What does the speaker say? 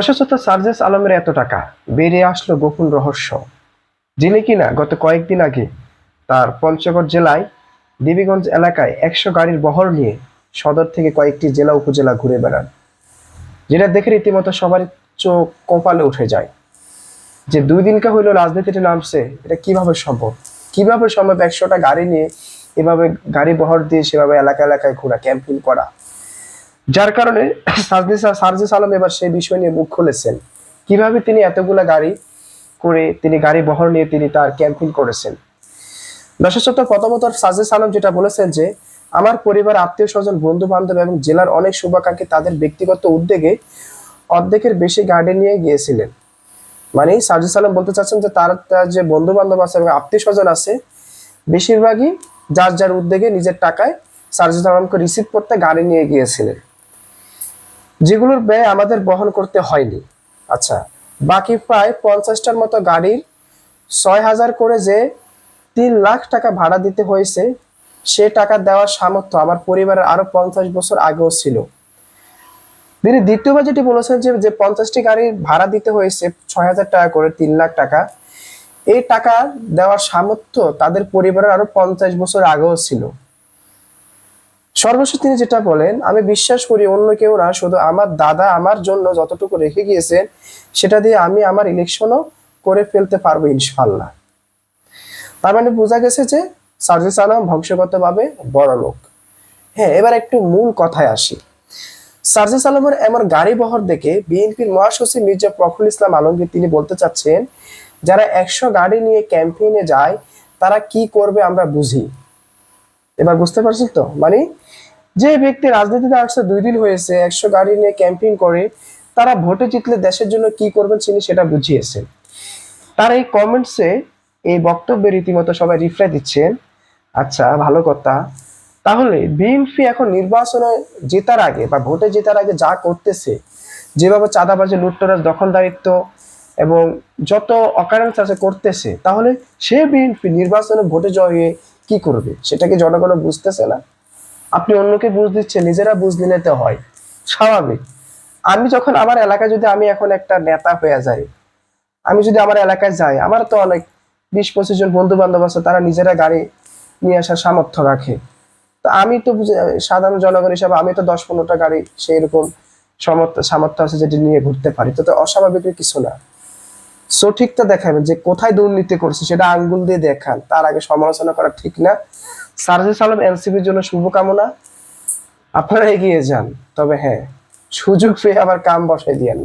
প্রশাসক সার্জেস আলমের এত টাকা? বেরিয়ে আসলো গোপন রহস্য। যিনি কিনা গত কয়েকদিন আগে তার পঞ্চগড় জেলায় দেবীগঞ্জ এলাকায় একশো গাড়ির বহর নিয়ে সদর থেকে কয়েকটি জেলা উপজেলা ঘুরে বেড়ান, যেটা দেখে রীতিমতো সবার চোখ কপালে উঠে যায়। যে দুই দিনকা হইল রাজনীতিতে নামছে, এটা কীভাবে সম্ভব? কীভাবে সম্ভব একশোটা গাড়ি নিয়ে এভাবে গাড়ি বহর দিয়ে সেভাবে এলাকা এলাকায় ঘোরা, ক্যাম্পিং করা? যার কারণে সার্জিস আলম এবার সেই বিষয় নিয়ে মুখ খুলেছেন। কীভাবে তিনি এতগুলা গাড়ি করে, তিনি গাড়ি বহর নিয়ে তিনি তার ক্যাম্পিং করেছেন? দর্শক প্রথমত সার্জিস আলম যেটা বলেছেন যে, আমার পরিবার, আত্মীয় স্বজন বন্ধু বান্ধব এবং জেলার অনেক শুভাকাঙ্ক্ষী তাদের ব্যক্তিগত উদ্যোগে অর্ধেকের বেশি গাড়ি নিয়ে গিয়েছিলেন। মানে সার্জিস আলম বলতে চাচ্ছেন যে, তার যে বন্ধু বান্ধব আছে এবং আত্মীয় স্বজন আছে, বেশিরভাগই যার যার উদ্যোগে নিজের টাকায় সার্জিস আলমকে রিসিভ করতে গাড়ি নিয়ে গিয়েছিলেন। যেগুলোর ব্যয় আমাদের বহন করতে হয়নি। আচ্ছা বাকি প্রায় পঞ্চাশটার মতো গাড়ির ছয় হাজার করে যে তিন লাখ টাকা ভাড়া দিতে হয়েছে, সে টাকা দেওয়ার সামর্থ্য আমার পরিবারের আরও পঞ্চাশ বছর আগেও ছিল। তিনি দ্বিতীয়বার যেটি বলেছেন যে যে পঞ্চাশটি গাড়ির ভাড়া দিতে হয়েছে ছয় হাজার টাকা করে, তিন লাখ টাকা, এই টাকা দেওয়ার সামর্থ্য তাদের পরিবারের আরও পঞ্চাশ বছর আগেও ছিল। সর্বশেষ তিনি যেটা বলেন, আমি বিশ্বাস করি অন্য কেউ না, শুধু আমার দাদা আমার জন্য যতটুকু রেখে গিয়েছেন, সেটা দিয়ে আমি আমার ইলেকশনও করে ফেলতে পারব ইনশাল্লাহ তার মানে বোঝা গেছে যে সার্জিস আলম বংশগতভাবে বড় লোক। হ্যাঁ এবার একটু মূল কথায় আসি। সার্জিস আলমের এমন গাড়ি বহর দেখে বিএনপির মহাসচিব মির্জা ফখরুল ইসলাম আলমগীর তিনি বলতে চাচ্ছেন, যারা একশো গাড়ি নিয়ে ক্যাম্পেইনে যায়, তারা কি করবে আমরা বুঝি। এবার বুঝতে পারছেন তো? মানে যে ব্যক্তি রাজনীতিতে আসছে, দুই দিন হয়েছে, একশো গাড়ি নিয়ে ক্যাম্পিং করে, তারা ভোটে জিতলে দেশের জন্য কি করবেন তিনি সেটা বুঝিয়েছেন। তার এই কমেন্টসে এই বক্তব্যে রীতিমতো সবাই রিপ্লাই দিচ্ছেন আচ্ছা ভালো কথা। তাহলে বিএনপি এখন নির্বাচনে জেতার আগে বা ভোটে জেতার আগে যা করতেছে, যেভাবে চাঁদাবাজি, লুটতরাজ, দখলদারিত্ব এবং যত অকারেন্স আছে করতেছে, তাহলে সে বিএনপি নির্বাচনে ভোটে জয় কি করবে? সেটাকে জনগণ বুঝতেছে না? আপনি অন্যকে বুঝ দিচ্ছেন, নিজেরা বুঝ নিলে তো হয়। স্বাভাবিক। আমি যখন আমার এলাকায় যদি আমি এখন একটা নেতা হয়ে যাই, আমি যদি আমার এলাকায় যাই, আমার তো অনেক বিশ পঁচিশ জন বন্ধু বান্ধব আছে, তারা নিজেরা গাড়ি নিয়ে আসার সামর্থ্য রাখে। তো আমি তো সাধারণ জনগণ হিসাবে আমি তো দশ পনেরোটা গাড়ি সেই রকম সামর্থ্য আছে যেটি নিয়ে ঘুরতে পারি। তো অস্বাভাবিক কিছু না। সঠিকটা দেখাবেন যে কোথায় দুর্নীতি করছে, সেটা আঙ্গুল দিয়ে দেখান। তার আগে সমালোচনা করা ঠিক না। সার্জিস আলম এনসিপির জন্য শুভকামনা। আপনারা এগিয়ে যান, তবে হ্যাঁ সুযোগ পেয়ে আবার কাম বসাই দিয়েন না।